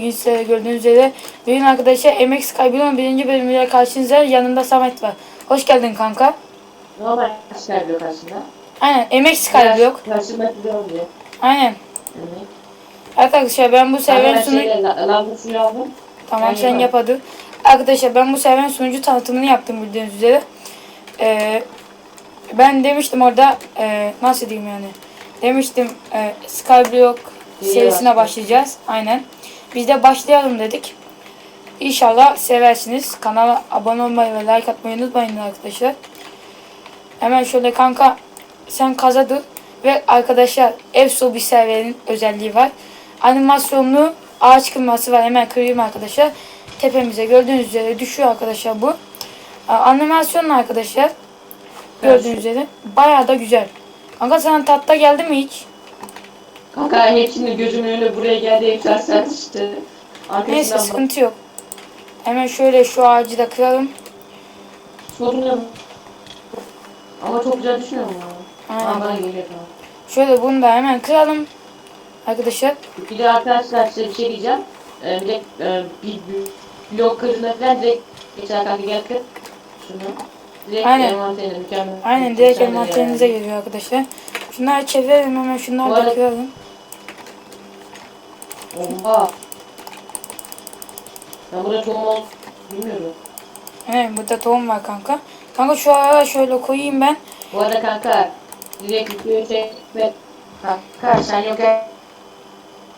bugün size gördüğünüz üzere. Bugün arkadaşlar MX Kaybı'nın birinci bölümüyle karşınızda yanında Samet var. Hoş geldin kanka. Normal Skype yok aslında. Aynen MX Kaybı yok. Karşıma güzel oluyor. Aynen. Evet. Arkadaşlar ben bu server Ben sunu... şeyle la- lavabo suyu aldım. Tamam Ben sen yap hadi. Arkadaşlar ben bu server sunucu tanıtımını yaptım bildiğiniz üzere. Ee, ben demiştim orada e, nasıl diyeyim yani. Demiştim e, Skyblock serisine başlayacağız. Aynen. Biz de başlayalım dedik. İnşallah seversiniz. Kanala abone olmayı ve like atmayı unutmayın arkadaşlar. Hemen şöyle kanka sen kazadır ve arkadaşlar Efso bir serverin özelliği var. Animasyonlu ağaç kırması var. Hemen kırayım arkadaşlar. Tepemize gördüğünüz üzere düşüyor arkadaşlar bu. Animasyonlu arkadaşlar. Gördüğünüz üzere. Bayağı da güzel. Kanka sana tatta geldi mi hiç? Kanka hepsinin gözümün önüne buraya geldi. Hepsi düştü. Neyse Arkasından bak. sıkıntı yok. Hemen şöyle şu ağacı da kıralım. Sorun yok. Ama çok güzel düşmüyor mu? Aynen. Aa, bana geliyor tamam. Şöyle bunu da hemen kıralım. Arkadaşlar. Bir de arkadaşlar size bir şey diyeceğim. Ee, bir de e, bir bir blok kırına falan direkt geçer kanka gel kır. Şunu. Direkt Aynen. envanterine mükemmel. Aynen direkt envanterinize geliyor arkadaşlar. Şunları çevirelim hemen şunları da kıralım. Oha. Ben burada tohum ol bilmiyorum. Evet burada tohum var kanka. Kanka şu ara şöyle koyayım ben. Bu arada kanka direkt videoyu çek ve kanka sen yokken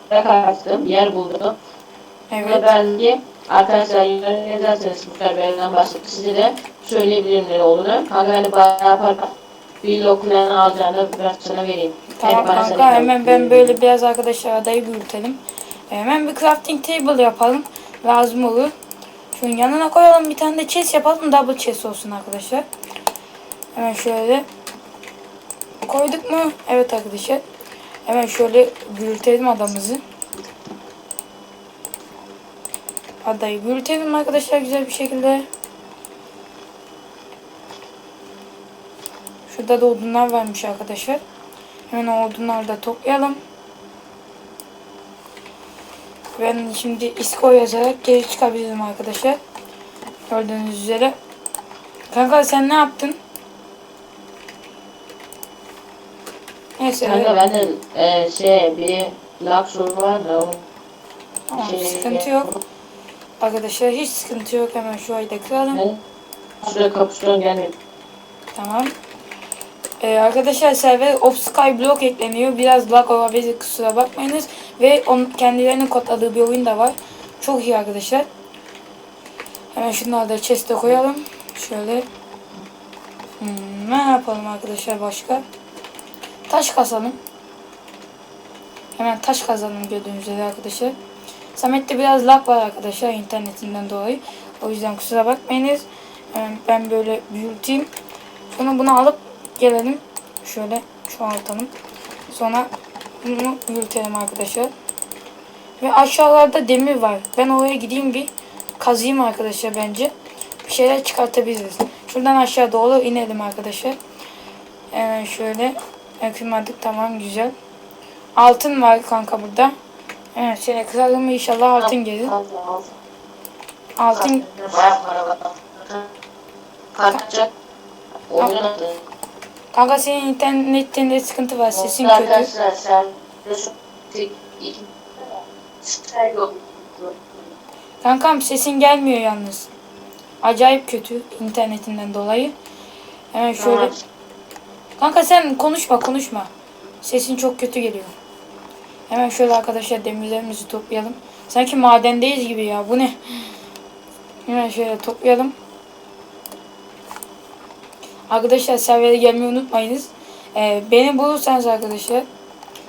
kaçtım yer buldum. Evet. Ve ben de arkadaşlar yorumlara yazarsanız bu kadar benden bahsettik size de söyleyebilirim ne olduğunu. Kanka hani bayağı para bir lokulen alacağını biraz sana vereyim. Tamam bana kanka hemen ben böyle biraz arkadaşlar adayı büyütelim. Hemen bir crafting table yapalım. Lazım olur. Şunun yanına koyalım bir tane de chest yapalım. Double chest olsun arkadaşlar. Hemen şöyle koyduk mu? Evet arkadaşlar. Hemen şöyle büyütelim adamızı. Adayı büyütelim arkadaşlar güzel bir şekilde. Şurada da odunlar varmış arkadaşlar. Hemen o odunları da toplayalım. Ben şimdi isko yazarak geri çıkabilirim arkadaşlar. Gördüğünüz üzere. Kanka sen ne yaptın? Neyse. Kanka bende e, şey bir sorunu var da onun Tamam, şey- sıkıntı yok. Arkadaşlar hiç sıkıntı yok. Hemen şu ayı da kıralım. Ben şuraya kapıştıran gelmiyor. Tamam. Ee, arkadaşlar server Off Sky Block ekleniyor. Biraz lag olabilir kusura bakmayınız. Ve on, kendilerinin kodladığı bir oyun da var. Çok iyi arkadaşlar. Hemen şunları da chest'e koyalım. Şöyle. Hmm, ne yapalım arkadaşlar başka? Taş kasalım. Hemen taş kazalım gördüğünüz üzere arkadaşlar. Samet'te biraz lag var arkadaşlar internetinden dolayı. O yüzden kusura bakmayınız. Ben böyle büyüteyim. Sonra bunu alıp gelelim. Şöyle çoğaltalım. Sonra bunu yürütelim arkadaşlar. Ve aşağılarda demir var. Ben oraya gideyim bir kazıyım arkadaşlar bence. Bir şeyler çıkartabiliriz. Şuradan aşağı doğru inelim arkadaşlar. Hemen şöyle yakınmadık. Tamam güzel. Altın var kanka burada. Evet şöyle kıralım inşallah altın gelir. Altın Bayağı para var. Kaçacak. Oyun adı. Kanka senin internetinde sıkıntı var. Sesin kötü. Arkadaşlar sen. Kankam sesin gelmiyor yalnız. Acayip kötü internetinden dolayı. Hemen şöyle. Kanka sen konuşma konuşma. Sesin çok kötü geliyor. Hemen şöyle arkadaşlar demirlerimizi toplayalım. Sanki madendeyiz gibi ya. Bu ne? Hemen şöyle toplayalım. Arkadaşlar servere gelmeyi unutmayınız. Ee, beni bulursanız arkadaşlar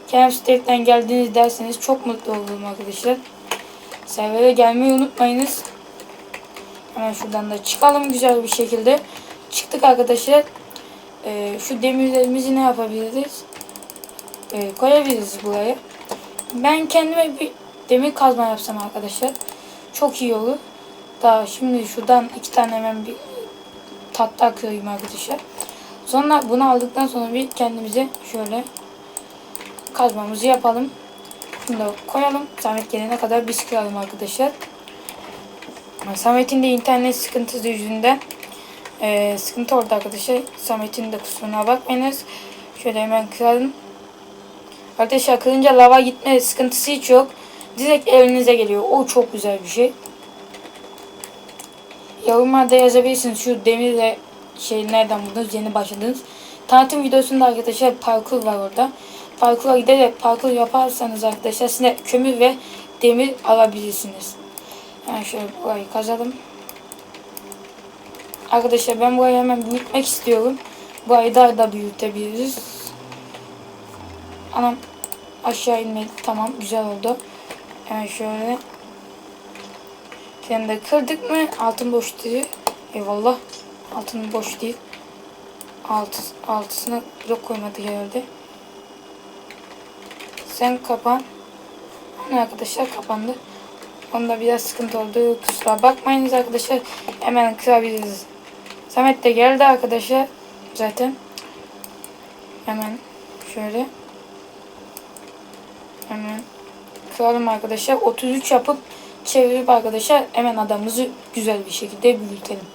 Kerem State'den geldiniz derseniz çok mutlu olurum arkadaşlar. Servere gelmeyi unutmayınız. Hemen şuradan da çıkalım güzel bir şekilde. Çıktık arkadaşlar. Ee, şu demirlerimizi ne yapabiliriz? Ee, koyabiliriz buraya. Ben kendime bir demir kazma yapsam arkadaşlar. Çok iyi olur. Daha şimdi şuradan iki tane hemen bir tatlı kırayım arkadaşlar. Sonra bunu aldıktan sonra bir kendimize şöyle kazmamızı yapalım. Bunu da koyalım. Samet gelene kadar biz kıralım arkadaşlar. Samet'in de internet sıkıntısı yüzünden e, sıkıntı oldu arkadaşlar. Samet'in de kusuruna bakmayınız. Şöyle hemen kıralım. Arkadaşlar kırınca lava gitme sıkıntısı hiç yok. Direkt elinize geliyor. O çok güzel bir şey. Yorumlarda yazabilirsiniz. Şu demirle şey nereden buldunuz? Yeni başladınız. Tanıtım videosunda arkadaşlar parkur var orada. Parkura giderek parkur yaparsanız arkadaşlar size kömür ve demir alabilirsiniz. Yani şöyle burayı kazalım. Arkadaşlar ben burayı hemen büyütmek istiyorum. Burayı daha da büyütebiliriz. Anam aşağı inmedi. Tamam güzel oldu. Yani şöyle. Sen de kırdık mı? Altın boş değil. Eyvallah. Altın boş değil. Altı, altısına blok koymadı herhalde. Sen kapan. Hani arkadaşlar kapandı. Onda biraz sıkıntı oldu. Kusura bakmayınız arkadaşlar. Hemen kırabiliriz. Samet de geldi arkadaşlar. Zaten. Hemen şöyle. Hemen kıralım arkadaşlar. 33 yapıp çevirip arkadaşlar hemen adamımızı güzel bir şekilde büyütelim.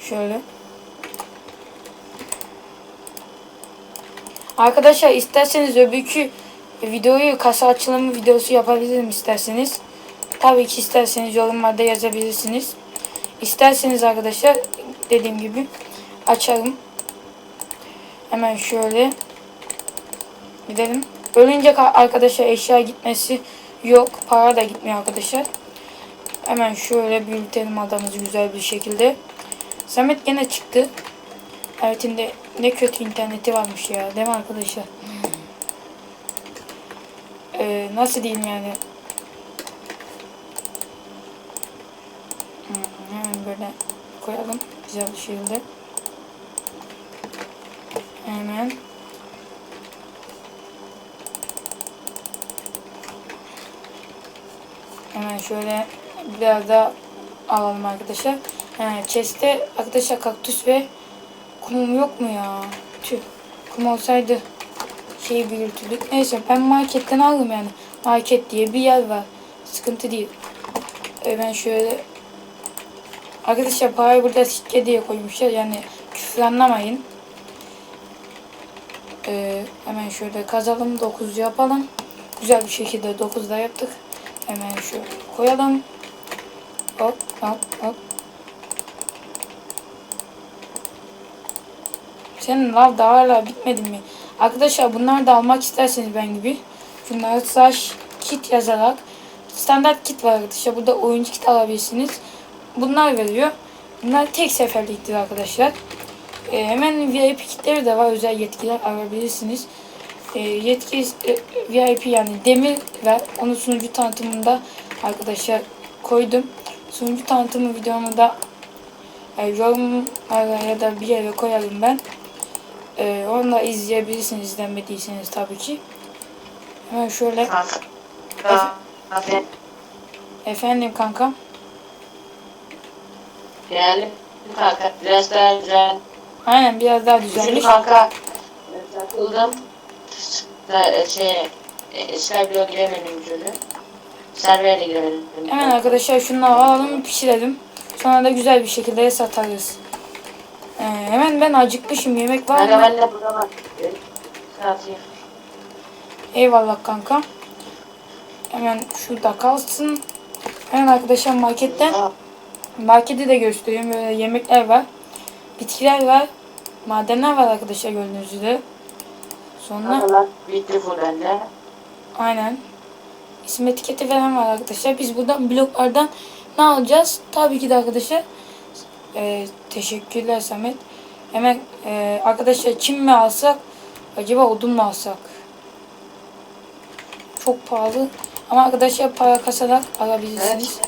Şöyle. Arkadaşlar isterseniz öbürkü videoyu kasa açılımı videosu yapabilirim isterseniz. Tabii ki isterseniz yorumlarda yazabilirsiniz. İsterseniz arkadaşlar dediğim gibi açarım. Hemen şöyle gidelim. Ölünce ka- arkadaşlar eşya gitmesi yok. Para da gitmiyor arkadaşlar. Hemen şöyle büyütelim adamımızı güzel bir şekilde. Samet gene çıktı. De ne kötü interneti varmış ya. Değil mi arkadaşlar? Ee, nasıl diyeyim yani? Hmm, Hemen böyle koyalım. Güzel bir şekilde. Hemen. Hemen şöyle biraz daha alalım arkadaşlar. He, chest'te arkadaşlar kaktüs ve kumum yok mu ya? Tüh. Kum olsaydı şeyi büyütürdük. Neyse ben marketten aldım yani. Market diye bir yer var. Sıkıntı değil. E, ben şöyle Arkadaşlar parayı burada sikke diye koymuşlar. Yani küfür anlamayın. Ee, hemen şöyle kazalım. 9 yapalım. Güzel bir şekilde 9 da yaptık. Hemen şöyle koyalım. Hop hop hop. Senin lav da hala bitmedi mi? Arkadaşlar bunları da almak isterseniz ben gibi. Şunları slash kit yazarak standart kit var arkadaşlar. Burada oyuncu kit alabilirsiniz. Bunlar veriyor. Bunlar tek seferliktir arkadaşlar. Ee, hemen VIP kitleri de var. Özel yetkiler alabilirsiniz. Ee, yetki e, VIP yani demir ver. Onu sunucu tanıtımında arkadaşlar koydum. Sunucu tanıtımı videomu da e, yorumlara ya da bir yere koyarım ben. Ee, onu da izleyebilirsiniz izlemediyseniz tabii ki. Hemen şöyle Kanka. Aferin. efendim kankam. Geldim kanka. Biraz daha güzel. Aynen biraz daha düzelmiş. kanka. Takıldım. Da, şey, e, Skyblock'a giremedim bir de giremedim. Hemen arkadaşlar şunları alalım pişirelim. Sonra da güzel bir şekilde satarız. Ee, hemen ben acıkmışım yemek var Kanka mı? ben de burada var. Satayım. Eyvallah kanka. Hemen şurada kalsın. Hemen arkadaşlar marketten marketi de göstereyim. Böyle yemekler var. Bitkiler var. Madenler var arkadaşlar gördüğünüz üzere. Sonra bitti full bende. aynen. İsim etiketi falan var arkadaşlar. Biz buradan bloklardan ne alacağız? Tabii ki de arkadaşlar. Ee, teşekkürler Samet. Hemen e, arkadaşlar çim mi alsak? Acaba odun mu alsak? Çok pahalı. Ama arkadaşlar para kasarak Evet, alabilirsiniz.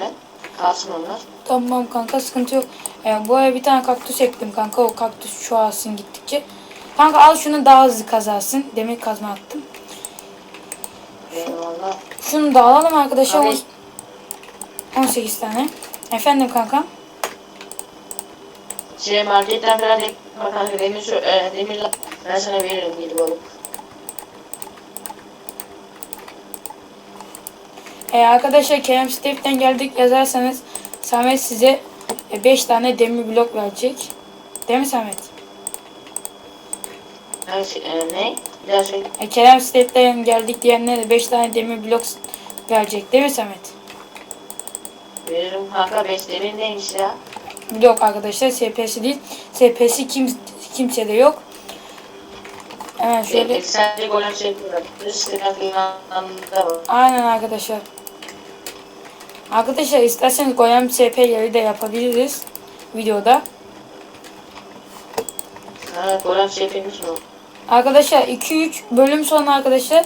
ben? Kalsın onlar. Tamam kanka sıkıntı yok. Ee, bu aya bir tane kaktüs ektim kanka. O kaktüs çoğalsın gittikçe. Kanka al şunu daha hızlı kazarsın. Demir kazma attım. Eyvallah. Şunu da alalım arkadaşlar. Abi. On- 18 tane. Efendim kanka. Şey marketten falan de kanka demir, sö- e, demir ben sana veririm gidip alıp. E, arkadaşlar Kerem Step'ten geldik yazarsanız Samet size 5 tane demir blok verecek. Değil mi Samet? Evet, e, ne? Bir daha söyle. E, Kerem Step'ten geldik diyenlere 5 tane demir blok verecek. Değil mi Samet? Veririm kanka beslerin neymiş ya? Yok arkadaşlar SP'si değil. SP'si kim, kimsede yok. Hemen şöyle. Sadece golem şey. Aynen arkadaşlar. Arkadaşlar isterseniz Golem SP'leri de yapabiliriz videoda. Ha, golem şey yapıyormuş mu? Arkadaşlar 2-3 bölüm sonra arkadaşlar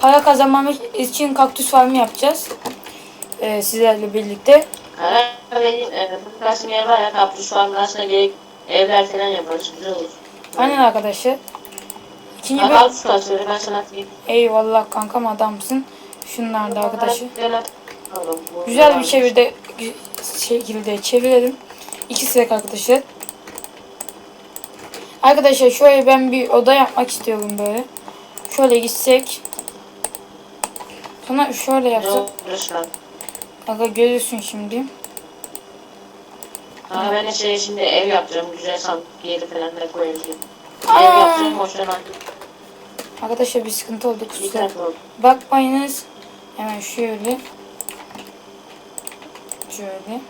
para kazanmamız için kaktüs farmı yapacağız. Ee, sizlerle birlikte. Vereyim. E, kaptüs farmın aslında gerek evler falan yaparız. Aynen arkadaşlar. İkinci bölüm. şu kasları ben sana atayım. Eyvallah kankam adamsın. Şunlar da. Bu- Güzel bir şekilde şekilde çevirelim. İki sıra arkadaşlar. Arkadaşlar şöyle ben bir oda yapmak istiyorum böyle. Şöyle gitsek. Sonra şöyle yapsak. Aga görürsün şimdi. Ha, ben de şey şimdi ev yapacağım. Güzel sandık yeri falan da koyacağım. Aa. Ev yapacağım. Aldım. Arkadaşlar bir sıkıntı oldu kusura. Bakmayınız. Hemen şöyle. Şöyle.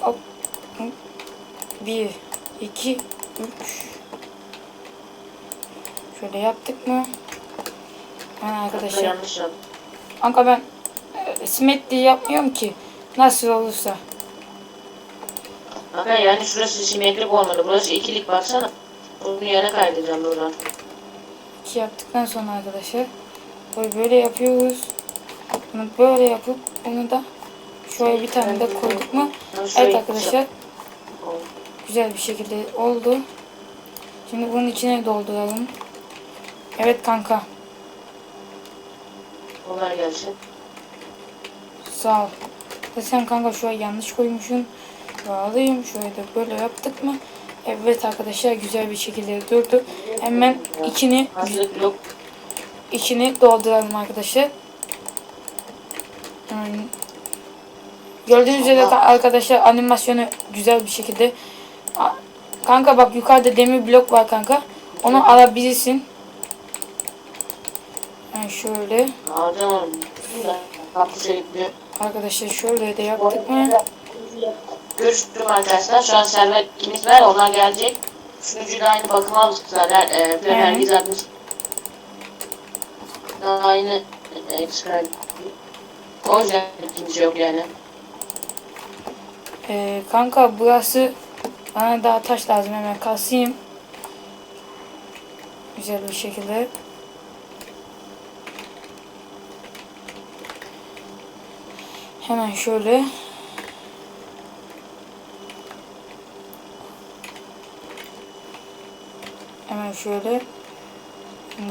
Hop. Bir, iki, üç. Şöyle yaptık mı? Hemen arkadaşlar. Yanlış yaptım. Kanka ben e, simetri yapmıyorum ki. Nasıl olursa. Kanka yani şurası simetrik olmadı. Burası ikilik baksana. Bunu yana kaydedeceğim buradan. İki yaptıktan sonra arkadaşlar. Böyle böyle yapıyoruz. Bunu böyle yapıp bunu da şöyle bir tane de koyduk mu? Evet arkadaşlar. Güzel bir şekilde oldu. Şimdi bunun içine dolduralım. Evet kanka. Onlar gelsin. Sağ ol. Ve sen kanka şu an yanlış koymuşsun. Bağlayayım. Şöyle de böyle yaptık mı? Evet arkadaşlar güzel bir şekilde durdu. Hemen içini içini dolduralım arkadaşlar. Hemen Gördüğünüz üzere arkadaşlar animasyonu güzel bir şekilde. Kanka bak yukarıda demir blok var kanka. Onu alabilirsin. Yani şöyle. Arkadaşlar şöyle de yaptık mı? Görüştüm arkadaşlar. Şu an server kimlik var. Onlar gelecek. Sunucuyu da aynı bakıma almışlar. Her, e, atmış. Daha aynı e, ekstra. O yüzden kimse yok yani. Ee, kanka burası bana daha taş lazım hemen kasayım. Güzel bir şekilde. Hemen şöyle. Hemen şöyle.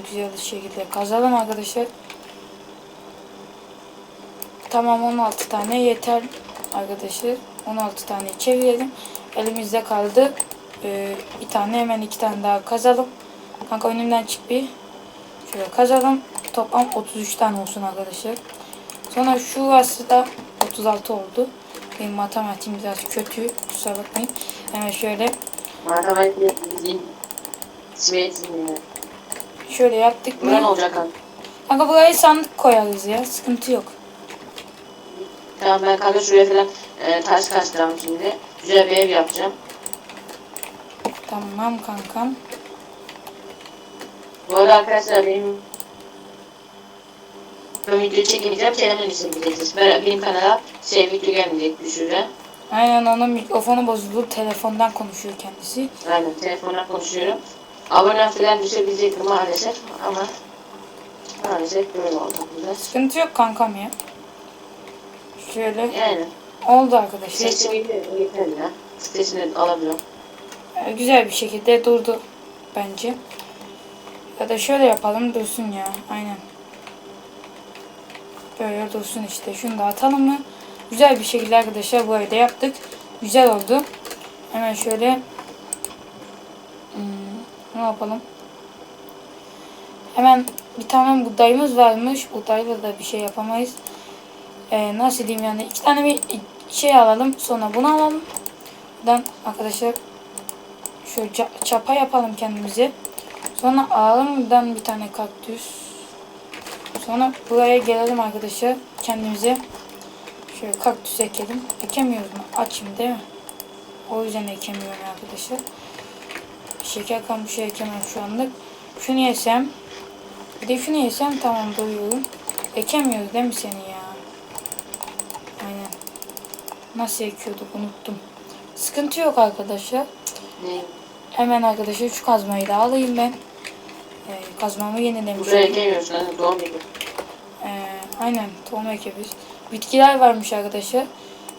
Güzel bir şekilde kazalım arkadaşlar. Tamam 16 tane yeter arkadaşlar. 16 tane çevirelim. Elimizde kaldı. Ee, bir tane hemen iki tane daha kazalım. Kanka önümden çık bir. Şöyle kazalım. Toplam 33 tane olsun arkadaşlar. Sonra şurası da 36 oldu. Benim matematiğim biraz kötü. Kusura bakmayın. Hemen şöyle Matematik şöyle yaptık Buraya ne mı? olacak abi? Kanka buraya sandık koyarız ya. Sıkıntı yok. Tamam ben kanka şuraya falan e, taş kaçacağım şimdi. Güzel bir ev yapacağım. Tamam kankam. Bu arada arkadaşlar benim ben video çekemeyeceğim. Telefonun ismini bileceksiniz. Ben, benim kanala şey video gelmeyecek bir süre. Aynen onun mikrofonu bozuldu. Telefondan konuşuyor kendisi. Aynen telefonla konuşuyorum. Abone falan düşebilecektim maalesef ama maalesef böyle oldu biraz. Sıkıntı yok kankam ya. Şöyle Yani oldu arkadaşlar. sesimi yeter ya. Sitesini alabiliyorum. Ee, Güzel bir şekilde durdu bence. Ya da şöyle yapalım dursun ya. Aynen. Böyle dursun işte. Şunu da atalım mı? Güzel bir şekilde arkadaşlar bu arada yaptık. Güzel oldu. Hemen şöyle hmm, ne yapalım? Hemen bir tane buğdayımız varmış. Buğdayla da bir şey yapamayız. Ee, nasıl diyeyim yani iki tane bir şey alalım. Sonra bunu alalım. Buradan arkadaşlar ça- çapa yapalım kendimize. Sonra alalım buradan bir tane kaktüs. Sonra buraya gelelim arkadaşlar. Kendimize şöyle kaktüs ekelim. Ekemiyoruz mu? Açım değil mi? O yüzden ekemiyorum arkadaşlar. Şeker kamışı ekemem şu anlık. Şunu yesem. Bir de şunu yesem tamam doyuyorum. Ekemiyoruz değil mi seni ya? Aynen. Nasıl ekiyorduk unuttum. Sıkıntı yok arkadaşlar. Ne? Hemen arkadaşlar şu kazmayı da alayım ben. Ee, kazmamı yenilemiş Buraya oldum. ekemiyorsun. Hani doğum günü. Ee, aynen tohum ekebiliriz. Bitkiler varmış arkadaşlar.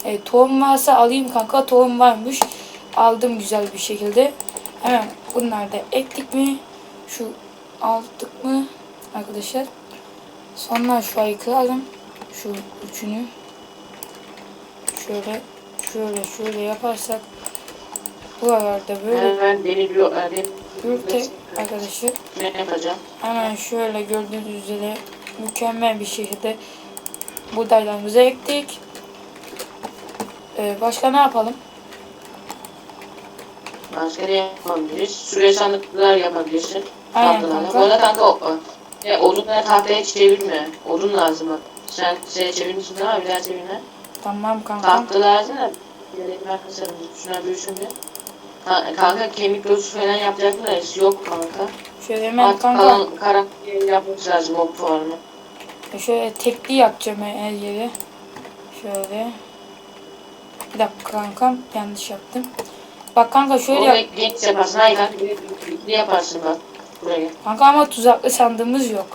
Ee, tohum varsa alayım kanka. Tohum varmış. Aldım güzel bir şekilde. Hemen bunları da ektik mi? Şu aldık mı arkadaşlar? Sonra şu ayı kıralım. Şu üçünü. Şöyle şöyle şöyle yaparsak buralarda böyle Hemen e, arkadaşlar. ne yapacağım? Hemen şöyle gördüğünüz üzere mükemmel bir şekilde buğdaylarımızı ektik. Ee, başka ne yapalım? Maskara yapabiliriz. Süre sandıklar yapabilirsin. Aynen kanka. Bu arada kanka o, e, odunları tahtaya çevirme. Odun lazım. Sen şey çevirmişsin ama bir daha çevirme. Tamam kanka. Tahta lazım da. Yedek ben kasarım. Şuna. Ha, kanka kemik dozu falan yapacaklar yok kanka. Şöyle hemen Bak kanka kalan karakter yapmamız lazım o formu. şöyle tekli yapacağım her yeri. Şöyle. Bir dakika kankam yanlış yaptım. Bak kanka şöyle yap. genç yaparsın. Hayır kanka bir yaparsın bak. Buraya. Kanka ama tuzaklı sandığımız yok.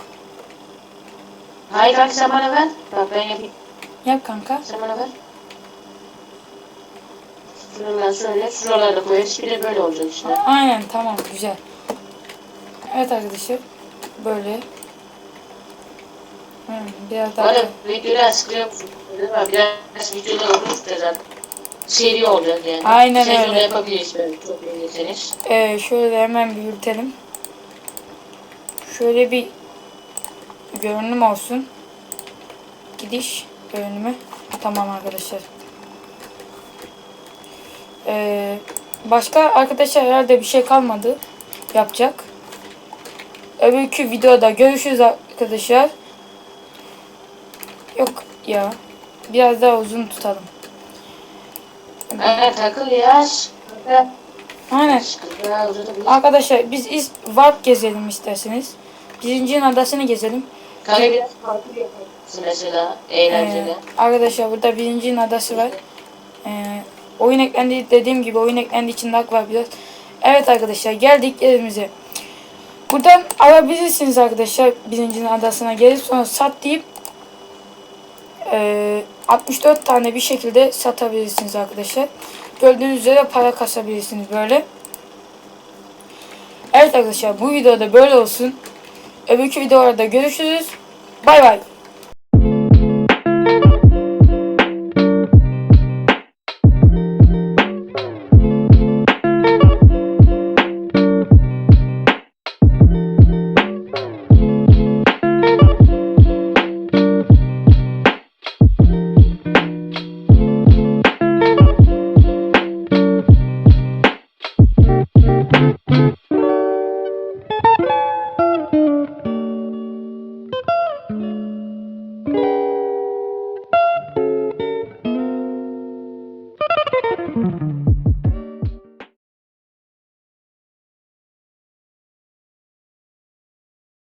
Hayır kanka sen bana ver. Bak ben yapayım. Yap kanka. Sen bana ver. Şuralar şöyle. Şuralara koyarız. Bir de böyle olacak işte. Aynen tamam güzel. Evet arkadaşlar. Böyle. Hmm, biraz daha. musun? Değil mi? Biraz videolar olmuş da zaten. Seri olacak yani. Aynen Sezonda öyle. yapabiliriz böyle. Çok beğenirseniz. Ee, şöyle hemen bir yürütelim. Şöyle bir görünüm olsun. Gidiş görünümü. Tamam arkadaşlar. Ee, başka arkadaşlar herhalde bir şey kalmadı. Yapacak. Öbürkü videoda görüşürüz arkadaşlar. Yok ya. Biraz daha uzun tutalım. Evet takıl yaş. Aynen. Arkadaşlar biz iz Warp gezelim isterseniz. Birincinin adasını gezelim. Kanka biraz farklı yaparsın mesela. Eğlenceli. Ee, arkadaşlar burada birincinin adası var. Ee, oyun eklendi dediğim gibi oyun eklendi için lag var biraz. Evet arkadaşlar geldik yerimize. Buradan alabilirsiniz arkadaşlar birincinin adasına gelip sonra sat deyip ee, 64 tane bir şekilde satabilirsiniz arkadaşlar. Gördüğünüz üzere para kasabilirsiniz böyle. Evet arkadaşlar bu videoda böyle olsun. Öbürkü videolarda görüşürüz. Bay bay. Thank you.